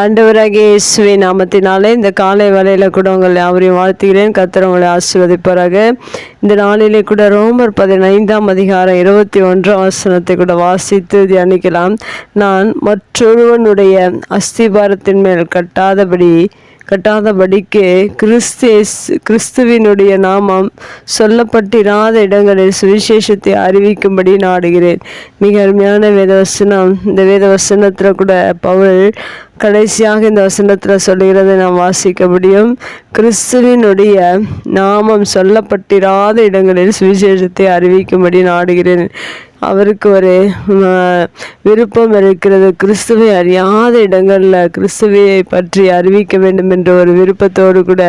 ஆண்டவராகிய இயேசுவை நாமத்தினாலே இந்த காலை வேலையில் கூட உங்களை அவரையும் வாழ்த்துகிறேன். கர்த்தர் உங்களை ஆசீர்வதிப்பாராக. இந்த நாளிலே கூட ரோமர் பதினைந்தாம் அதிகாரம் இருபத்தி ஒன்றாம் வசனத்தை கூட வாசித்து தியானிக்கலாம். நான் மற்றொருவனுடைய அஸ்திபாரத்தின் மேல் கட்டாதபடி கட்டாதபடிக்கு கிறிஸ்தேஸ் கிறிஸ்துவினுடைய நாமம் சொல்லப்பட்டிராத இடங்களில் சுவிசேஷத்தை அறிவிக்கும்படி நாடுகிறேன். மிக அருமையான வேதவசனம் இந்த வேதவசனத்தில் கூட பவுல் கடைசியாக இந்த வசனத்தில் சொல்லுகிறதை நாம் வாசிக்க முடியும். கிறிஸ்துவினுடைய நாமம் சொல்லப்பட்டிராத இடங்களில் சுவிசேஷத்தை அறிவிக்கும்படி நாடுகிறேன். அவருக்கு ஒரு விருப்பம் இருக்கிறது. கிறிஸ்துவை அறியாத இடங்களில் கிறிஸ்துவையை பற்றி அறிவிக்க வேண்டும் என்ற ஒரு விருப்பத்தோடு கூட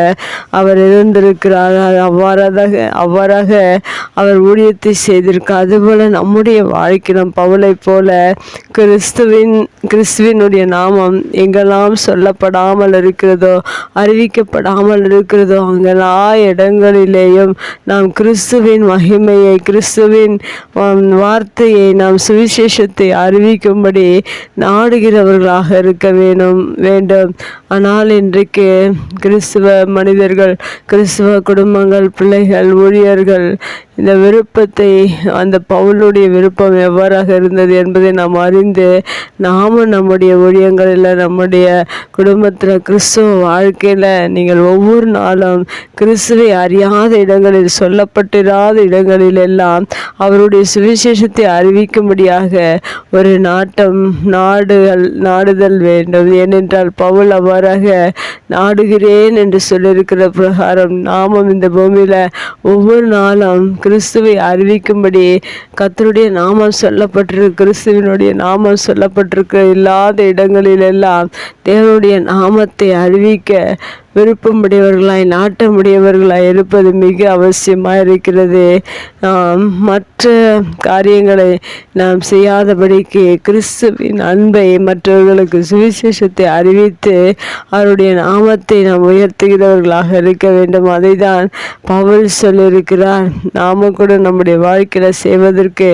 அவர் இருந்திருக்கிறார் அவ்வாறாக அவ்வாறாக அவர் ஊழியத்தை செய்திருக்கார் அதுபோல் நம்முடைய வாழ்க்கையிலும் பவுலைப் போல கிறிஸ்துவின் கிறிஸ்துவினுடைய நாமம் எங்கெல்லாம் சொல்லப்படாமல் இருக்கிறதோ அறிவிக்கப்படாமல் இருக்கிறதோ அங்கெல்லா இடங்களிலேயும் நாம் கிறிஸ்துவின் மகிமையை கிறிஸ்துவின் ஆம், வார்த்தையை நாம் சுவிசேஷத்தை அறிவிக்கும்படி நாடுகிறவர்களாக இருக்க வேணும் வேண்டும். ஆனால் இன்றைக்கு கிறிஸ்துவ மனிதர்கள் கிறிஸ்துவ குடும்பங்கள் பிள்ளைகள் ஊழியர்கள் இந்த விருப்பத்தை அந்த பவுலுடைய விருப்பம் எவ்வாறாக இருந்தது என்பதை நாம் அறிந்து நாமும் நம்முடைய ஊழியங்களில் நம்முடைய குடும்பத்தில் கிறிஸ்துவ வாழ்க்கையில் நீங்கள் ஒவ்வொரு நாளும் கிறிஸ்துவை அறியாத இடங்களில் சொல்லப்பட்டிராத இடங்களில் எல்லாம் அவருடைய சுவிசேஷத்தை அறிவிக்கும்படியாக ஒரு நாட்டம் நாடுகள் நாடுதல் வேண்டும். ஏனென்றால் பவுல் அவ்வாறாக நாடுகிறேன் என்று சொல்லியிருக்கிற பிரகாரம் நாமும் இந்த பூமியில் ஒவ்வொரு நாளும் கிறிஸ்துவை அறிவிக்கும்படி கர்த்தருடைய நாமம் சொல்லப்பட்டிருக்கு கிறிஸ்துவனுடைய நாமம் சொல்லப்பட்டிருக்க. இல்லாத இடங்களிலெல்லாம் தேவனுடைய நாமத்தை அறிவிக்க விருப்பமுடையவர்களாய் நாட்டமுடையவர்களாய் இருப்பது மிக அவசியமாக இருக்கிறது. மற்ற காரியங்களை நாம் செய்யாதபடிக்கு கிறிஸ்துவின் அன்பை மற்றவர்களுக்கு சுவிசேஷத்தை அறிவித்து அவருடைய நாமத்தை நாம் உயர்த்துகிறவர்களாக இருக்க வேண்டும். அதை தான் பவுல் சொல்லியிருக்கிறார். நாம கூட நம்முடைய வாழ்க்கையில் செய்வதற்கு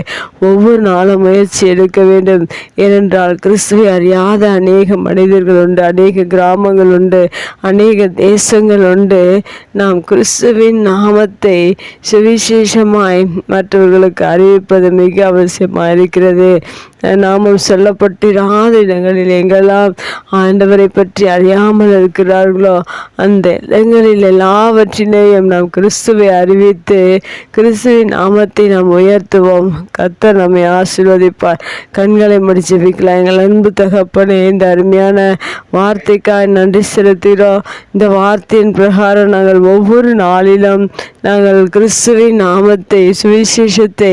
ஒவ்வொரு நாளும் முயற்சி எடுக்க வேண்டும். ஏனென்றால் கிறிஸ்துவை அறியாத அநேக மனிதர்கள் உண்டு அநேக கிராமங்கள் உண்டு அநேக தேசங்கள் உண்டு நாம் கிறிஸ்துவின் நாமத்தை சுவிசேஷமாய் மற்றவர்களுக்கு அறிவிப்பது மிக அவசியமாக இருக்கிறது. நாமும் சொல்லப்பட்டிராத இடங்களில் எங்கெல்லாம் ஆண்டவரை பற்றி அறியாமல் இருக்கிறார்களோ அந்த இடங்களில் எல்லாவற்றிலேயும் நாம் கிறிஸ்துவை அறிவித்து கிறிஸ்துவின் நாமத்தை நாம் உயர்த்துவோம். கர்த்தர் நம்மை ஆசீர்வதிப்பார். கண்களை முடிச்சு வைக்கலாம் எங்கள் அன்பு தகப்பனே இந்த அருமையான வார்த்தைக்காய் நன்றி செலுத்துகிறோம். இந்த வார்த்தையின் பிரகாரம் நாங்கள் ஒவ்வொரு நாளிலும் நாங்கள் கிறிஸ்துவின் நாமத்தை சுவிசேஷத்தை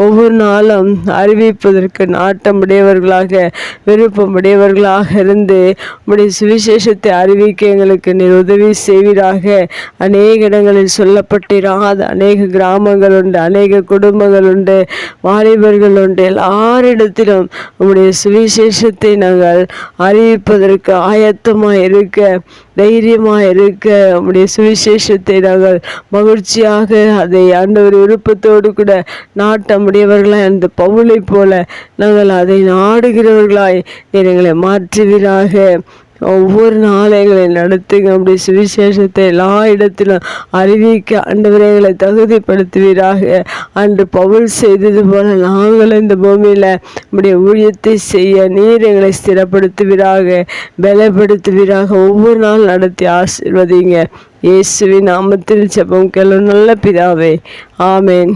ஒவ்வொரு நாளும் அறிவிப்பதற்கு நாட்டமுடையவர்களாக விருப்பமுடையவர்களாக இருந்து உடைய சுவிசேஷத்தை அறிவிக்க எங்களுக்கு நீர் உதவி செய்வீராக. அநேக இடங்களில் சொல்லப்பட்டிராத அநேக கிராமங்கள் உண்டு அநேக குடும்பங்கள் உண்டு வாலிபர்கள் உண்டு. எல்லாரிடத்திலும் உங்களுடைய சுவிசேஷத்தை நாங்கள் அறிவிப்பதற்கு ஆயத்தமாக இருக்க தைரியமாக இருக்க உங்களுடைய சுவிசேஷத்தை நாங்கள் மகிழ்ச்சியாக அதை ஆண்டவர் விருப்பத்தோடு கூட நாட்டம் நம்முடையவர்களாய் அந்த பவுலை போல நாங்கள் அதை நாடுகிறவர்களாய் நீர் எங்களை மாற்றுவீராக. ஒவ்வொரு நாளைகளை நடத்துங்க அப்படி சுவிசேஷத்தை எல்லா இடத்திலும் அறிவிக்க ஆண்டவரைகளை தகுதிப்படுத்துவீராக. அன்று பவுல் செய்தது போல நாங்களும் இந்த பூமியில் நம்முடைய ஊழியத்தை செய்ய நீர் எங்களை ஸ்திரப்படுத்துவீராக பலப்படுத்துவீராக. ஒவ்வொரு நாள் நடத்தி ஆசிர்வதிங்க. இயேசுவின் நாமத்தில் செப்பம் கேளு நல்ல பிதாவே. ஆமேன்.